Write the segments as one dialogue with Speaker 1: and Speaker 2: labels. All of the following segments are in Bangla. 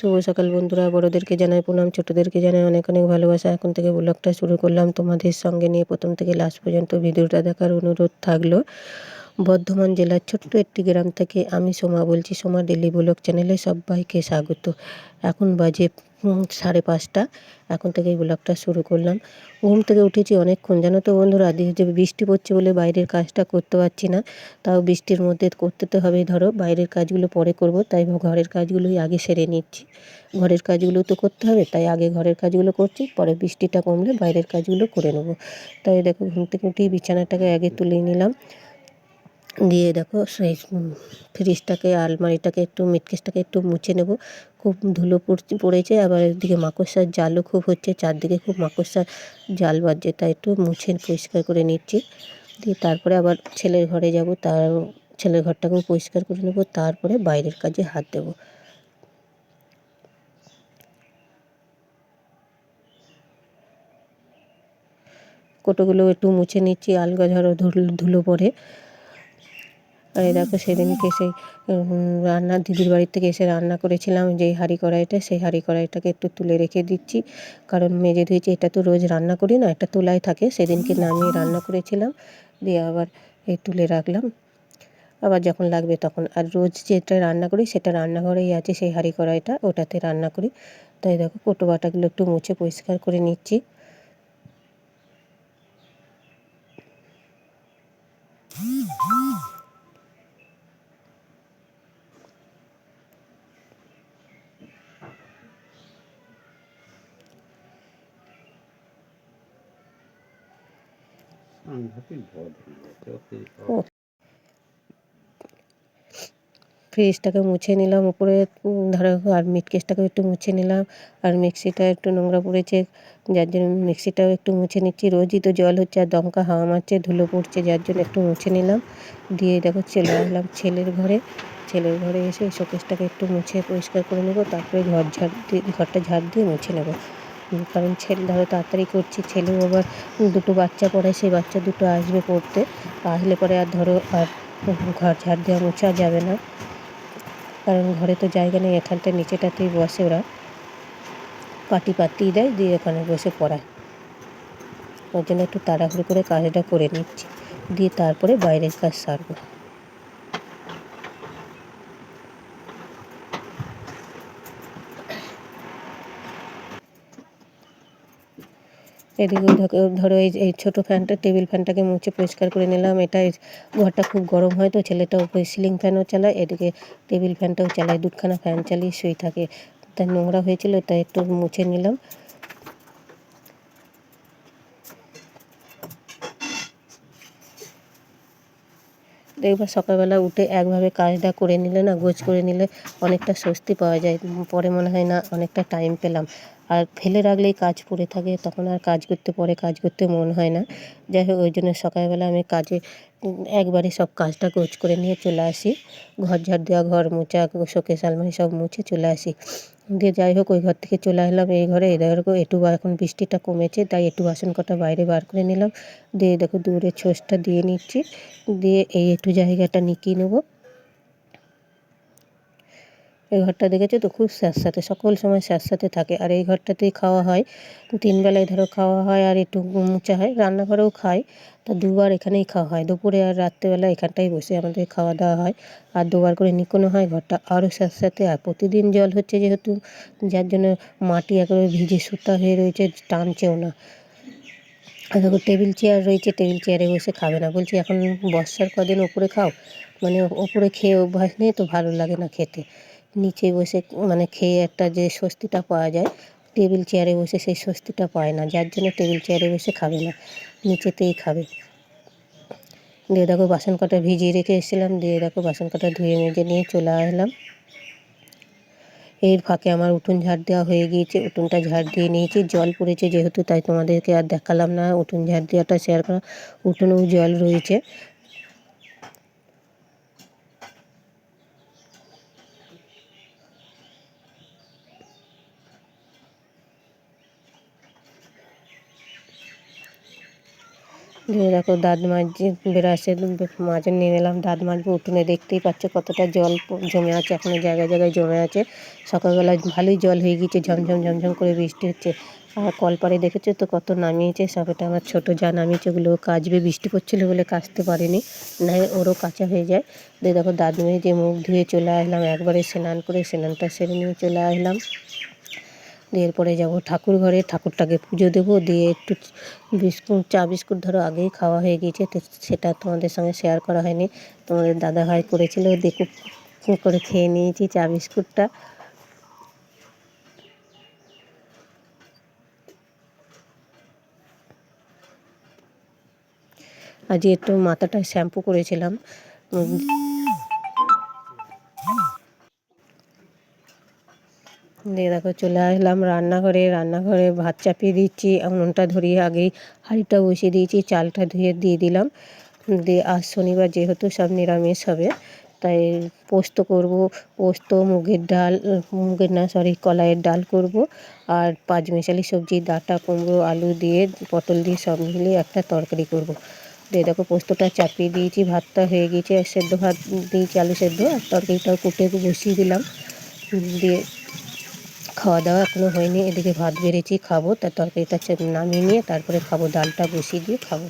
Speaker 1: শুভ সকাল বন্ধুরা, বড়োদেরকে জানাই প্রণাম, ছোটোদেরকে জানাই অনেক অনেক ভালোবাসা। এখন থেকে ব্লগটা শুরু করলাম। তোমাদের সঙ্গে নিয়ে প্রথম থেকে লাস্ট পর্যন্ত ভিডিওটা দেখার অনুরোধ থাকল। বর্ধমান জেলার ছোট্ট একটি গ্রাম থেকে আমি সোমা বলছি। সোমা ডেলি ব্লগ চ্যানেলে সবাইকে স্বাগত। এখন বাজে সাড়ে পাঁচটা। এখন থেকেই ব্লগটা শুরু করলাম। ঘুম থেকে উঠেছি অনেকক্ষণ। জানো তো বন্ধুরা যে বৃষ্টি পড়ছে বলে বাইরের কাজটা করতে পারছি না। তাও বৃষ্টির মধ্যে করতে তো হবেই ধরো। বাইরের কাজগুলো পরে করব, তাই ঘরের কাজগুলোই আগে সেরে নিচ্ছি। ঘরের কাজগুলো তো করতে হবে, তাই আগে ঘরের কাজগুলো করছি, পরে বৃষ্টিটা কমলে বাইরের কাজগুলো করে নেব। তাই দেখো, ঘুম থেকে উঠেই বিছানাটাকে আগে তুলে নিলাম। দিয়ে দেখো সেই ফ্রিজটাকে আলমারিটাকে একটু মিটকেসটাকে একটু মুছে নেব। খুব ধুলো পড়ছে পড়েছে, আবার এদিকে মাকড়সার জালও খুব হচ্ছে, চারদিকে খুব মাকড়সার জাল বাজছে, তাই একটু মুছে, পরিষ্কার করে নিচ্ছি। দিয়ে তারপরে আবার ছেলের ঘরে যাব, তার, ছেলের ঘরটাকেও পরিষ্কার করে নেব, তারপরে বাইরের কাজে হাত দেবো। কোটোগুলো একটু মুছে নিচ্ছি, আলগা ঝাড়ো ধুলো পড়ে। আর এই দেখো সেদিনকে সেই রান্না, দিদির বাড়ির থেকে এসে রান্না করেছিলাম, যেই হাঁড়ি কড়াইটা, সেই হাঁড়ি কড়াইটাকে একটু তুলে রেখে দিচ্ছি। কারণ মেজে ধুয়েছি, এটা তো রোজ রান্না করি না একটা তোলাই থাকে, সেদিনকে নামিয়ে রান্না করেছিলাম। দিয়ে আবার এই তুলে রাখলাম। আবার যখন লাগবে তখন, আর রোজ যেটা রান্না করি, সেটা রান্নাঘরেই আছে, সেই হাঁড়ি কড়াইটা, ওটাতে রান্না করি। তাই দেখো, কোটো বাটাগুলো একটু মুছে পরিষ্কার করে নিচ্ছি। ফ্রিজটাকে মুছে নিলাম, উপরে ধরো আর মিটকেসটাকে একটু মুছে নিলাম, আর মিক্সিটা একটু নোংরা পড়েছে, যার জন্য মিক্সিটাও একটু মুছে নিচ্ছি। রোজই তো জল হচ্ছে আর দমকা হাওয়া মারছে, ধুলো পড়ছে, যার জন্য একটু মুছে নিলাম। দিয়ে দেখো চলে আসলাম ছেলের ঘরে। ছেলের ঘরে এসে শোকেসটাকে একটু মুছে পরিষ্কার করে নেব, তারপরে ঘর ঝাড় দিয়ে, ঘরটা ঝাড় দিয়ে মুছে নেব। কারণ ছেলে, ধরো তাড়াতাড়ি করছি, ছেলেও আবার দুটো বাচ্চা পড়ে সেই বাচ্চা দুটো আসবে পড়তে। আসলে পরে আর ধরো আর ঘর ঝাড় দেওয়া মোছা যাবে না। কারণ ঘরে তো জায়গা নেই, এখানটা নিচেটাতেই বসে ওরা। পাটি পাতি দেয়, দিয়ে এখানে বসে পড়ায়। ওই জন্য একটু তাড়াহুড়ো করে কাজটা করে নিচ্ছি। দিয়ে তারপরে বাইরের কাজ সারবো। এদিকে ধরো- এই এই ছোটো ফ্যানটা, টেবিল ফ্যানটাকে মুছে পরিষ্কার করে নিলাম। এটা ঘরটা খুব গরম হয় তো, ছেলেটা উপরে সিলিং ফ্যানও চালায়, এদিকে টেবিল ফ্যানটাও চালায়, দুখানা ফ্যান চালিয়ে শুয়ে থাকে। তাই নোংরা হয়েছিল, তাই একটু মুছে নিলাম। দেখবা সকালবেলা উঠে একভাবে কাজটা করে নিলে না, গোছ করে নিলে অনেকটা স্বস্তি পাওয়া যায়। পরে মনে হয় না অনেকটা টাইম পেলাম। আর ফেলে রাখলেই কাজ পড়ে থাকে, তখন আর কাজ করতে, পরে কাজ করতে মন হয় না। যাই হোক, ওই জন্য সকালবেলা আমি কাজে, একবারে সব কাজটা গোছ করে নিয়ে চলে আসি। ঘর ঝাড় দেওয়া, ঘর মোছা, শোকেস আলমারি সব মুছে চলে আসি। দিয়ে যাই হোক, ওই ঘর থেকে চলে এলাম এই ঘরে। এই দেখো একটু এখন বৃষ্টিটা কমেছে, তাই একটু বাসন কটা বাইরে বার করে নিলাম। দিয়ে দেখো, দূরে ছোঁচটা দিয়ে নিচ্ছি। দিয়ে এই একটু জায়গাটা নিকিয়ে নেব। এই ঘরটা দেখেছ তো? খুব স্যাঁতস্যাঁতে, সকল সময় স্যাঁতস্যাঁতে থাকে। আর এই ঘরটাতেই খাওয়া হয়। তিন বেলায় ধরো খাওয়া হয় আর একটু মোছা হয়, রান্নাঘরেও খায়। তা দুবার এখানেই খাওয়া হয়। দুপুরে আর রাত্রেবেলা এখানটাই বসে আমাদের খাওয়া দাওয়া হয়। আর দুবার করে নিকোনো হয় ঘরটা। আরও স্যাঁতস্যাঁতে আর প্রতিদিন জল হচ্ছে যেহেতু, যার জন্য মাটি একেবারে ভিজে সুতা হয়ে রয়েছে, টানছেও না। আর টেবিল চেয়ার রয়েছে, টেবিল চেয়ারে বসে খাবে না। বলছি, এখন বর্ষার কদিন ওপরে খাও? মানে ওপরে খেয়ে অভ্যাস নেই তো? ভালো লাগে না খেতে। নিচে বসে মানে খেয়ে একটা যে স্বস্তিটা পাওয়া যায়, টেবিল চেয়ারে বসে সেই স্বস্তিটা পায় না। যার জন্য টেবিল চেয়ারে বসে খাবে না, নিচেতেই খাবে। দিয়ে দেখো বাসন কটা ভিজিয়ে রেখে এসেছিলাম, দিয়ে দেখো বাসন কটা ধুয়ে মেজে নিয়ে চলে আসলাম। এর ফাঁকে আমার উঠোন ঝাড় দেওয়া হয়ে গিয়েছে, উঠোনটা ঝাড় দিয়ে নিয়েছি। জল পড়েছে যেহেতু, তাই তোমাদেরকে আর দেখালাম না। উঠোন ঝাড় দেওয়াটা শেয়ার করা, উঠোনেও জল রয়েছে। দিয়ে দেখো দাঁত মাজি বেরাসে মাজন নিয়ে এলাম দাঁত মাজবো উঠোনে দেখতেই পাচ্ছ কতটা জল জমে আছে এখনও জায়গায় জায়গায় জমে আছে। সকালবেলা ভালোই জল হয়ে গিয়েছে, ঝমঝম ঝমঝম করে বৃষ্টি হচ্ছে। আর কলপাড়ে দেখেছ তো কত নামিয়েছে, সব এটা আমার ছোটো যা নামিয়েছে, ওগুলো কাচবে, বৃষ্টি পড়ছিল বলে কাচতে পারেনি না ওরও কাঁচা হয়ে যায়। দিয়ে দেখো দাঁত মেজে মুখ ধুয়ে চলে আসলাম, একবারে স্নান করে স্নানটা সেরে নিয়ে চলে আসলাম। দিয়ে এরপরে যাব ঠাকুর ঘরে। ঠাকুরটাকে পুজো দেবো, দিয়ে একটু বিস্কুট, চা বিস্কুট ধরো আগেই খাওয়া হয়ে গিয়েছে, তো সেটা তোমাদের সঙ্গে শেয়ার করা হয়নি। তোমাদের দাদা ভাই করেছিল দেখো করে খেয়ে নিয়েছি চা বিস্কুটটা। আজ একটু মাথাটায় শ্যাম্পু করেছিলাম। দিয়ে দেখো চলে আসলাম রান্নাঘরে রান্নাঘরে ভাত চাপিয়ে দিচ্ছি, উনুনটা ধরিয়ে আগেই হাঁড়িটা বসিয়ে দিয়েছি, চালটা ধুয়ে দিয়ে দিলাম। দিয়ে আজ শনিবার যেহেতু সব নিরামিষ হবে, তাই পোস্ত করব, পোস্ত, মুগের ডাল, মুগের না সরি কলাইয়ের ডাল করব আর পাঁচমিশালি সবজি, ডাঁটা, কুমড়ো, আলু দিয়ে, পটল দিয়ে সব মিলিয়ে একটা তরকারি করব। দিয়ে দেখো পোস্তটা চাপিয়ে দিয়েছি, ভাতটা হয়ে গিয়েছে, সেদ্ধ ভাত দিয়েছি, আলু সেদ্ধ, আর তরকারিটাও কুটে বসিয়ে দিলাম। দিয়ে খাওয়া দাওয়া এখনও হয়নি। এদিকে ভাত বেড়েছি, খাব। তার তরকারিটা নামিয়ে নিয়ে তারপরে খাব, ডালটা বসিয়ে দিয়ে খাব।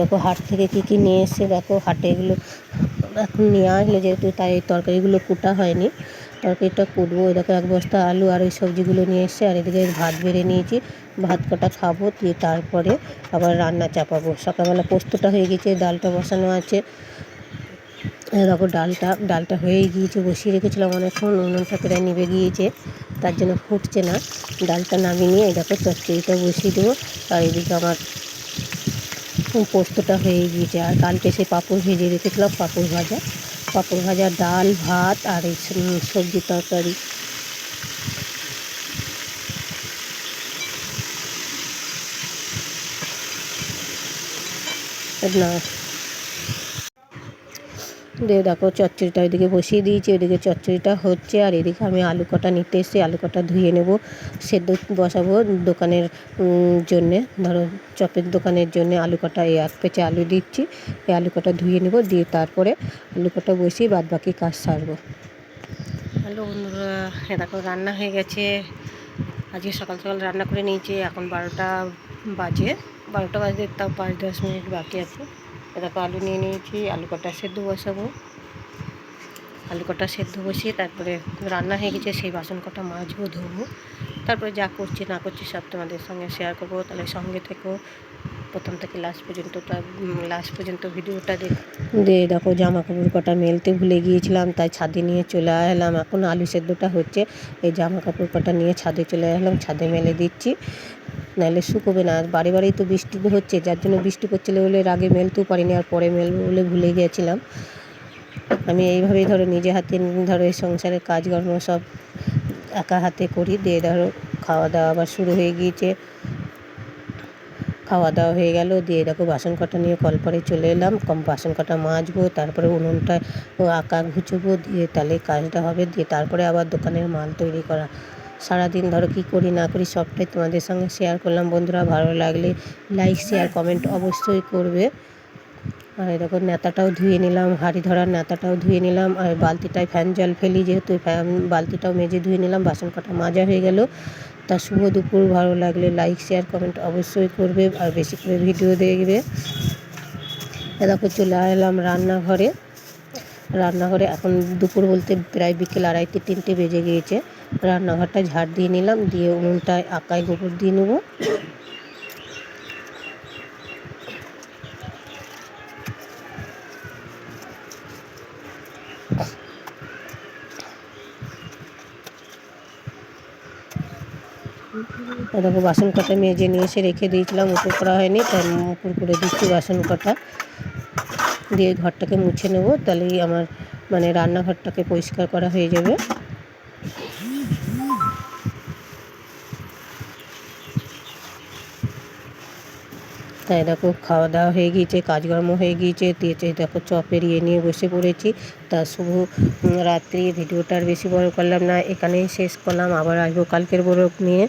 Speaker 1: দেখো হাট থেকে কী কী নিয়ে এসছে? দেখো হাটে এগুলো এখন নিয়ে আসলে যেহেতু তাই এই তরকারিগুলো কুটা হয়নি। তরকারিটা কুটবো। দেখো এক বস্তা আলু আর ওই সবজিগুলো নিয়ে এসছে। আর এদিকে ভাত বেড়ে নিয়েছি। ভাত কটা খাব দিয়ে তারপরে আবার রান্না চাপাবো। সকালবেলা পোস্তটা হয়ে গেছে, ডালটা বসানো আছে। দেখো ডালটা ডালটা হয়েই গিয়েছে, বসিয়ে রেখেছিলাম অনেকক্ষণ উনুনটা প্রায় নিভে গিয়েছে, তার জন্য ফুটছে না। ডালটা নামিয়ে নিয়ে দেখো চচ্চড়িটা বসিয়ে দেবো, আর এদিকে আমার পোস্তটা হয়ে গিয়েছে। আর কালকে সেই পাঁপড় ভেজে রেখেছিলাম, পাঁপড় ভাজা। পাঁপড় ভাজা, ডাল, ভাত, আর এই সবজি তরকারি। না দিয়ে দেখো চচ্চড়িটা ওইদিকে বসিয়ে দিয়েছি, ওইদিকে চচ্চড়িটা হচ্ছে আর এদিকে আমি আলু কটা নিতে এসেছি, আলু কটা ধুয়ে নেব, সেদ্ধ বসাবো দোকানের জন্যে, ধরো চপের দোকানের জন্যে আলু কটা, এই এক পেঁচে আলু দিচ্ছি, এই আলু কটা ধুয়ে নেব, দিয়ে তারপরে আলু কটা বসিয়ে বাদ বাকি কাজ সারবো। হ্যালো বন্ধুরা, এ দেখো রান্না হয়ে গেছে, আজকে সকাল সকাল রান্না করে নিয়েছি, এখন বারোটা বাজে বারোটা বাজে, তাও পাঁচ দশ মিনিট বাকি আছে। দেখো আলু নিয়ে নিয়েছি, আলু কটা সেদ্ধ বসাবো। আলু কটা সেদ্ধ বসিয়ে তারপরে রান্না হয়ে গেছে, সেই বাসন কটা মাজবো, ধোবো। তারপরে যা করছি না করছি সব তোমাদের সঙ্গে শেয়ার করব, তাহলে সঙ্গে থেকেও প্রথম থেকে লাস্ট পর্যন্ত লাস্ট পর্যন্ত ভিডিওটা দেখ। দিয়ে দেখো জামা কাপড় কটা মেলতে ভুলে গিয়েছিলাম, তাই ছাদে নিয়ে চলে এলাম। এখন আলু সেদ্ধটা হচ্ছে, এই জামা কাপড় কটা নিয়ে ছাদে চলে এলাম, ছাদে মেলে দিচ্ছি। নাহলে শুকোবে না, আর বাড়ি বাড়িই তো বৃষ্টি হচ্ছে, যার জন্য বৃষ্টি পড়ছিল বলে আগে মেলতেও পারিনি, আর পরে মেলবো বলে ভুলে গিয়েছিলাম। আমি এইভাবেই ধরো নিজে হাতে, ধরো এই সংসারের কাজকর্ম সব একা হাতে করি। দিয়ে ধরো খাওয়া দাওয়া আবার শুরু হয়ে গিয়েছে। খাওয়া দাওয়া হয়ে গেল, দিয়ে দেখো বাসন কটা নিয়ে কলপারে চলে এলাম। কম বাসন কটা মাজবো, তারপরে উনুনটা আঁকা ঘুচবো দিয়ে তাহলে কাজটা হবে। দিয়ে তারপরে আবার দোকানের মাল তৈরি করা। সারাদিন ধরো কী করি না করি সবটাই তোমাদের সঙ্গে শেয়ার করলাম। বন্ধুরা, ভালো লাগলে লাইক শেয়ার কমেন্ট অবশ্যই করবে। আর দেখো নেতাটাও ধুয়ে নিলাম, হাঁড়ি ধরার নেতাটাও ধুয়ে নিলাম। আর বালতিটায় ফ্যান জল ফেলি, যেহেতু ফ্যান বালতিটাও মেজে ধুয়ে নিলাম বাসন কটা মাজা হয়ে গেল। তা শুভ দুপুর। ভালো লাগলে লাইক শেয়ার কমেন্ট অবশ্যই করবে আর বেশি করে ভিডিও দেখবে। দেখো চলে এলাম রান্নাঘরে। রান্নাঘরে এখন দুপুর বলতে প্রায় বিকেল আড়াইটে, তিনটে বেজে গিয়েছে। রান্নাঘরটা ঝাড় দিয়ে নিলাম, দিয়ে উনুনটায় আকায় গোবর দিয়ে নেব। দেখো বাসন কটা মেজে নিয়ে এসে রেখে দিয়েছিলাম উপর করা হয়নি, তাই উপর করে দিচ্ছি বাসন কটা। দিয়ে ঘরটাকে মুছে নেব তাহলেই আমার মানে রান্নাঘরটাকে পরিষ্কার করা হয়ে যাবে। তাই দেখো, খাওয়া দাওয়া হয়ে গিয়েছে, কাজকর্ম হয়ে গিয়েছে, দিয়েছে দেখো চপের ইয়ে নিয়ে বসে পড়েছি। তা শুভ রাত্রি, ভিডিওটা আর বেশি বড় করলাম না, এখানেই শেষ করলাম, আবার আসব কালকের বড় নিয়ে।